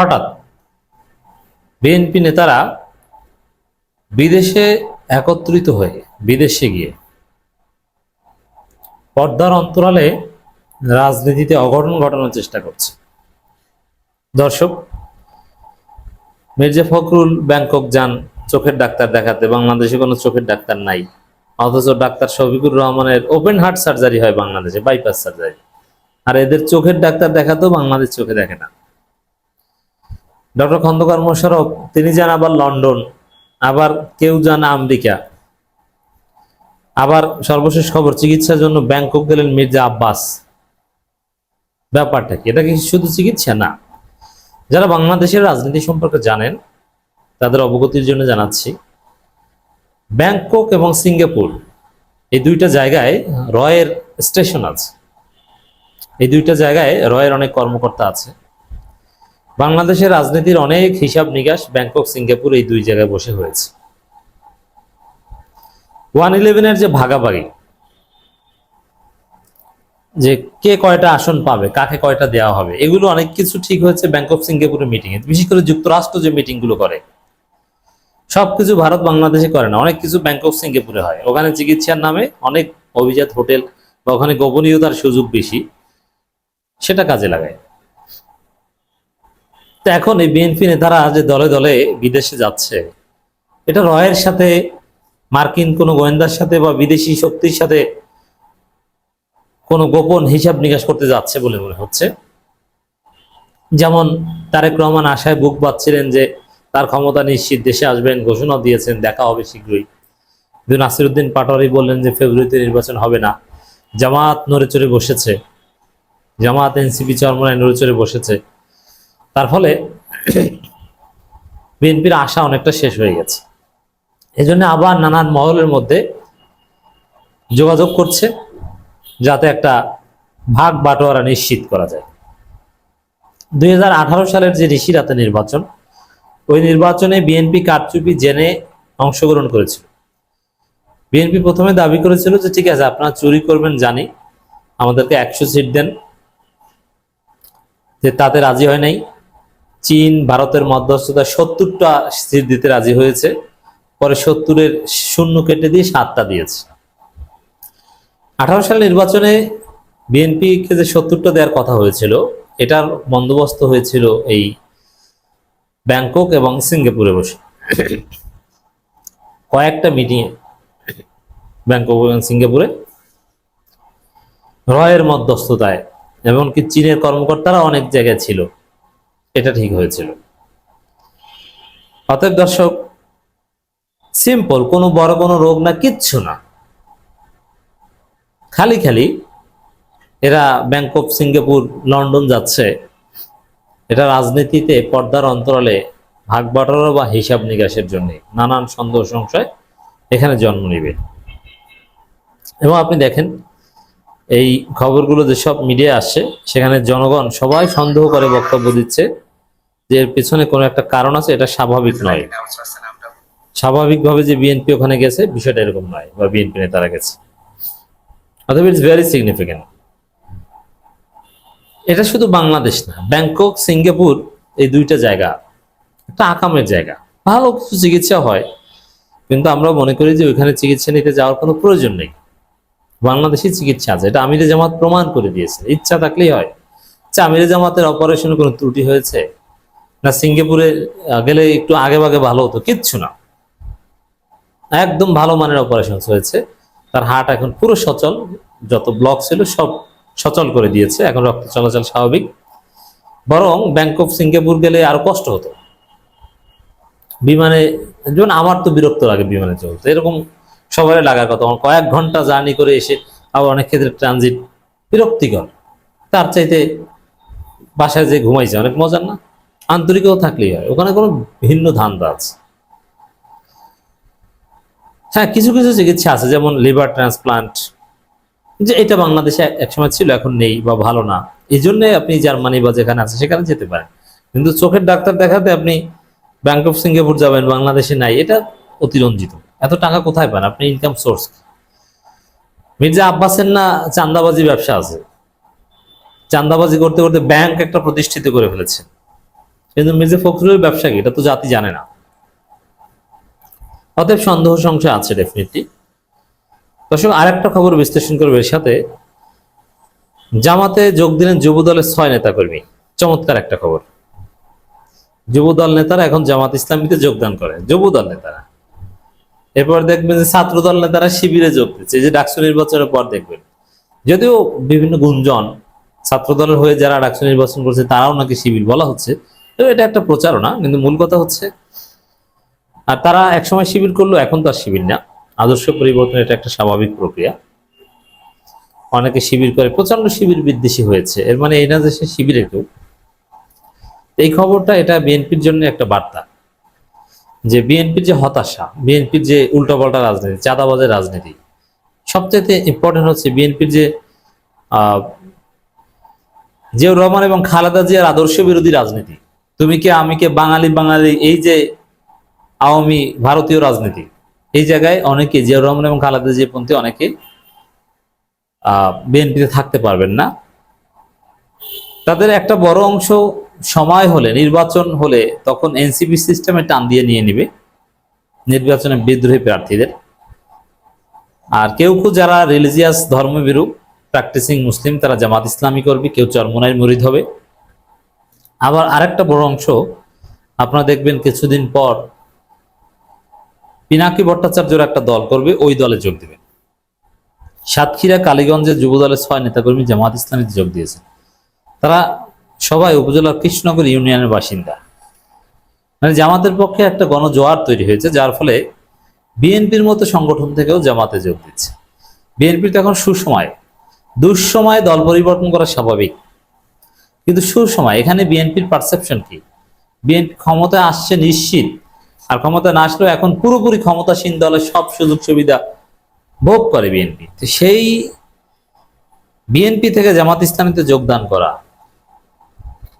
হঠাৎ বিএনপি নেতারা বিদেশে একত্রিত হয়ে, বিদেশে গিয়ে পর্দার অন্তরালে রাজনীতিতে অঘটন ঘটানোর চেষ্টা করছে। দর্শক, মির্জা ফখরুল ব্যাংকক যান, চোখের ডাক্তার দেখাতে, বাংলাদেশে কোনো চোখের ডাক্তার নাই। অথচ ডাক্তার শফিকুর রহমানের ওপেন হার্ট সার্জারি হয় বাংলাদেশে, বাইপাস সার্জারি। আর এদের চোখের ডাক্তার দেখাতেও বাংলাদেশ চোখে দেখে না। ডক্টর খন্দকার মোশারফ, তিনি যান আবার লন্ডন, আবার কেউ যান আমেরিকা। আবার সর্বশেষ খবর, চিকিৎসার জন্য ব্যাংকক গেলেন মির্জা আব্বাস। ব্যাপারটা কি? এটা কি শুধু চিকিৎসা? না। যারা বাংলাদেশের রাজনীতি সম্পর্কে জানেন, তাদের অবগতির জন্য জানাচ্ছি, ব্যাংকক এবং সিঙ্গাপুর, এই দুইটা জায়গায় রয়ের স্টেশন আছে। এই দুইটা জায়গায় রয়ের অনেক কর্মকর্তা আছে। বাংলাদেশের রাজনীতির অনেক হিসাব নিকাশ ব্যাংকক, সিঙ্গাপুর এই দুই জায়গায় বসে হয়েছে। ওয়ান ইলেভেনের যে ভাগাভাগি, যে কে কয়টা আসন পাবে, কাকে কয়টা দেওয়া হবে, এগুলো অনেক কিছু ঠিক হয়েছে ব্যাংক অফ সিঙ্গাপুরের মিটিং এ। বিশেষ করে যুক্তরাষ্ট্র যে মিটিংগুলো করে সবকিছু ভারত বাংলাদেশে করে না, অনেক কিছু ব্যাংক অফ সিঙ্গাপুরে হয়। ওখানে চিকিৎসার নামে অনেক অভিজাত হোটেল বা ওখানে গোপনীয়তার সুযোগ বেশি, সেটা কাজে লাগায়। তো এখন এই বিএনপি নেতারা যে দলে দলে বিদেশে যাচ্ছে, এটা রয়ের সাথে, মার্কিন কোনো গোয়েন্দার সাথে বা বিদেশি শক্তির সাথে কোনো গোপন হিসাব নিকাশ করতে যাচ্ছে বলে মনে হচ্ছে? যেমন তারেক রহমান আশায় বুক পাচ্ছিলেন যে তার ক্ষমতা নিশ্চিত, দেশে আসবেন, ঘোষণা দিয়েছেন, দেখা হবে শীঘ্রই। কিন্তু নাসিরুদ্দিন পাটোয়ারি বললেন যে ফেব্রুয়ারিতে নির্বাচন হবে না। জামাত নড়ে চড়ে বসেছে। জামাত, এনসিপি, চরমনায় নড়ে চড়ে বসেছে। তার ফলে বিএনপির আশা অনেকটা শেষ হয়ে গেছে। এজন্য আবার নানান মহলের মধ্যে যোগাযোগ করছে, যাতে একটা ভাগ বাটোয়ারা নিশ্চিত করা যায়। দুই হাজার আঠারো সালের যে ঋষিরাতে নির্বাচন, ওই নির্বাচনে বিএনপি কারচুপি জেনে অংশগ্রহণ করেছিল। বিএনপি প্রথমে দাবি করেছিল যে, ঠিক আছে, আপনারা চুরি করবেন, জানি, আমাদেরকে একশো সিট দেন, যে তাতে রাজি হয় নাই। চীন, ভারতের মধ্যস্থতা সত্তরটা সিট দিতে রাজি হয়েছে। পরে সত্তরের শূন্য কেটে দিয়ে সাতটা দিয়েছে। আঠারো সাল নির্বাচনে বিএনপিকে যে সত্তরটা দেওয়ার কথা হয়েছিল, এটার বন্দোবস্ত হয়েছিল এই ব্যাংকক এবং সিঙ্গাপুরে বসে। কয়েকটা মিটিংয়ে ব্যাংকক এবং সিঙ্গাপুরে। রয়ের মধ্যস্থতায়, এমনকি চীনের কর্মকর্তারা অনেক জায়গায় ছিল। এটা ঠিক হয়েছিল। অতএব দর্শক সিম্পল কোনো বড় কোনো রোগ না, কিচ্ছু না। খালি খালি এরা ব্যাংকক, সিঙ্গাপুর, লন্ডন যাচ্ছে। এটা রাজনীতিতে পর্দার অন্তরালে ভাগ বাটোয়ারা বা হিসাব নিকাশের জন্য নানান সন্দেহ, সংশয় এখানে জন্ম নেবে। এবং আপনি দেখেন এই খবরগুলো যেসব মিডিয়া আসছে সেখানে জনগণ সবাই সন্দেহ করে বক্তব্য দিচ্ছে যে পেছনে কোনো একটা কারণ আছে, এটা স্বাভাবিক নয়। স্বাভাবিকভাবে যে বিএনপি ওখানে গেছে, বিষয়টা এরকম নয়, বা বিএনপি নেতারা গেছে। অতএব ইটস ভেরি সিগনিফিকেন্ট এটা শুধু বাংলাদেশ না, ব্যাংকক, সিঙ্গাপুর, এই দুইটা জায়গা, একটা আকামের জায়গা। ভালো কিছু চিকিৎসা হয়, কিন্তু আমরা মনে করি যে ওইখানে চিকিৎসা নিতে যাওয়ার কোনো প্রয়োজন নেই। বাংলাদেশি চিকিৎসা আছে। এটা আমিরে জামাত প্রমাণ করে দিয়েছে। ইচ্ছা থাকলেই হয়। আচ্ছা আমিরে জামাতের অপারেশনে কোনো ত্রুটি হয়েছে? না, সিঙ্গাপুরে গেলে একটু আগে ভাগে ভালো হতো? কিচ্ছু না। একদম ভালো মানের অপারেশন হয়েছে। তার হার্ট এখন পুরো সচল। যত ব্লক ছিল সব সচল করে দিয়েছে। এখন রক্ত চলাচল স্বাভাবিক। বরং ব্যাংক অফ সিঙ্গাপুর গেলে আরও কষ্ট হতো। বিমানে, যেমন আমার তো বিরক্ত লাগে বিমানে চলতে। এরকম সবাই লাগার কথা। কয়েক ঘণ্টা জার্নি করে এসে আবার অনেক ক্ষেত্রে ট্রানজিট বিরক্তিকর। তার চাইতে বাসায় যে ঘুমাইছে, অনেক মজার না? আন্তরিকও থাকলেই হয়। ওখানে কোনো ভিন্ন ধান্দা আছে হ্যাঁ কিছু কিছু চিকিৎসা আছে, যেমন লিভার ট্রান্সপ্লান্ট যে এটা বাংলাদেশে এক- একসময় ছিল, এখন নেই বা ভালো না। এই জন্য আপনি জার্মানি বা যেখানে আছে, সেখানে যেতে পারেন। কিন্তু চোখের ডাক্তার দেখাতে আপনি ব্যাংক অফ সিঙ্গাপুর যাবেন, বাংলাদেশে নাই, এটা অতিরঞ্জিত। এত টাকা কোথায় পান? আপনি ইনকাম সোর্স মির্জা আব্বাসের না চান্দাবাজি ব্যবসা আছে? চান্দাবাজি করতে করতে ব্যাংক একটা প্রতিষ্ঠিত করে ফেলেছে। কিন্তু মির্জা ফখরুলের ব্যবসা কি? এটা তো জাতি জানে না। অতএব সন্দেহ সংশয় আছে ডেফিনেটলি দর্শক, আরেকটা খবর বিশ্লেষণ করবে এর সাথে। জামাতে যোগ দিলেন যুব দলের ছয় নেতাকর্মী। চমৎকার একটা খবর। যুব দল নেতারা এখন জামাত ইসলামীতে যোগদান করে। যুব দল নেতারা। এরপর দেখবেন যে ছাত্র দল নেতারা শিবিরে যোগ দিচ্ছে। যে ডাকসু নির্বাচনের পর দেখবেন, যদিও বিভিন্ন গুঞ্জন ছাত্র দলের হয়ে যারা ডাকসু নির্বাচন করছে, তারাও নাকি শিবির বলা হচ্ছে। এটা একটা প্রচারণা, কিন্তু মূল কথা হচ্ছে, আর তারা একসময় শিবির করল, এখন তো আর শিবির না। আদর্শ পরিবর্তন এটা একটা স্বাভাবিক প্রক্রিয়া। অনেকে শিবির করে প্রচণ্ড শিবির বিদ্বেষী হয়েছে। এর মানে এই না যে সে শিবিরে কেউ। এই খবরটা এটা বিএনপির জন্য একটা বার্তা। যে বিএনপির যে হতাশা বিএনপির যে উল্টাপাল্টা রাজনীতি, চাঁদাবাজের রাজনীতি সবচেয়ে ইম্পর্টেন্ট হচ্ছে বিএনপির যে জিয়াউর রহমান এবং খালেদা জিয়ার আদর্শ বিরোধী রাজনীতি। তুমি কে, আমি কে বাঙালি বাঙালি, এই যে আওয়ামী ভারতীয় রাজনীতি, এই জায়গায় অনেকে জিয়াউর রহমান এবং খালেদা জিয়া পন্থী অনেকে আহ বিএনপিতে থাকতে পারবেন না। তাদের একটা বড় অংশ সময় হলে, নির্বাচন হলে তখন এনসিপি সিস্টেমে টান দিয়ে নিয়ে নিবে নির্বাচনে বিদ্রোহী প্রার্থীদের। আর কেউ কেউ যারা রিলিজিয়াস ধর্মবিরু প্র্যাকটিসিং মুসলিম তারা জামাত ইসলামী করবে, কেউ চরমোনাই মরিদ হবে। আবার আরেকটা বড় অংশ, আপনারা দেখবেন কিছুদিন পর পিনাকি ভট্টাচার্যর একটা দল করবে, ওই দলে যোগ দেবেন সাতক্ষীরা, কালীগঞ্জের যুব দলের ছয় নেতাকর্মী জামাত ইসলামীতে যোগ দিয়েছে। তারা সবাই উপজেলার কৃষ্ণনগর ইউনিয়নের বাসিন্দা। মানে জামাতের পক্ষে একটা গণজোয়ার তৈরি হয়েছে, যার ফলে বিএনপির মতো সংগঠন থেকেও জামাতে যোগ দিচ্ছে। বিএনপির এখন সুসময়, দুঃসময়ে দল পরিবর্তন করা স্বাভাবিক। কিন্তু সুসময়, এখানে বিএনপির পারসেপশন কি? বিএনপি ক্ষমতায় আসছে নিশ্চিত, আর ক্ষমতা না আসলেও এখন পুরোপুরি ক্ষমতাসীন দলের সব সুযোগ সুবিধা ভোগ করে বিএনপি। সেই বিএনপি থেকে জামাত ইসলামীতে যোগদান করা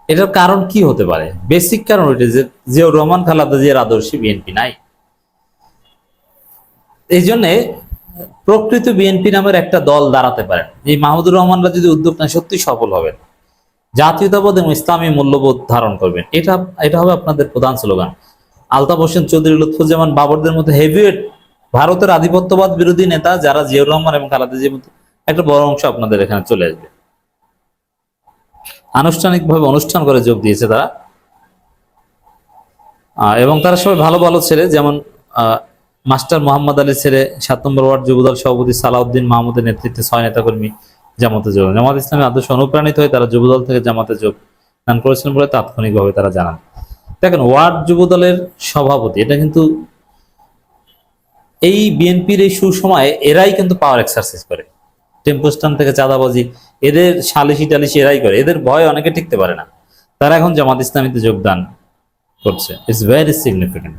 এটার কারণ কি হতে পারে? বেসিক কারণ ওইটা যে জিয়াউর রহমান খালাদা জিয়ার আদর্শে বিএনপি নাই। এই জন্যে প্রকৃত বিএনপি নামের একটা দল দাঁড়াতে পারেন এই মাহমুদুর রহমানরা যদি উদ্যোগ নেয়, সত্যি সফল হবেন। জাতীয়তাবোধ এবং ইসলামী মূল্যবোধ ধারণ করবেন। এটা এটা হবে আপনাদের প্রধান স্লোগান। আলতাফ হোসেন চৌধুরী, লুৎফুজ্জামান বাবরদের মতো হেভিওয়েট ভারতের আধিপত্যবাদ বিরোধী নেতা, যারা জিয়াউর রহমান এবং খালাদা জিয়ার মতো একটা বড় অংশ আপনাদের এখানে চলে আসবে। আনুষ্ঠানিকভাবে অনুষ্ঠান করে যোগ দিয়েছে তারা। এবং তারা সবাই ভালো ভালো ছেলে। যেমন মাস্টার মোহাম্মদ আলী ছেলে, সাত নম্বর ওয়ার্ড যুবদল সভাপতি সালাউদ্দিন মাহমুদের নেতৃত্বে ছয় নেতাকর্মী জামাতে যোগ। জামাত ইসলামী আদর্শ অনুপ্রাণিত হয়ে তারা যুবদল থেকে জামাতে যোগ দান করেছেন বলে তাৎক্ষণিকভাবে তারা জানান। দেখেন, ওয়ার্ড যুবদলের সভাপতি, এটা কিন্তু এই বিএনপির এই সুসময়ে এরাই কিন্তু পাওয়ার এক্সারসাইজ করে। টেম্পো স্ট্যান্ড থেকে চাঁদাবাজি এদের সালিশি টালিশি এরাই করে। এদের ভয় অনেকে টিকতে পারে না। তারা এখন জামাত ইসলামীতে যোগদান করছে। It's very significant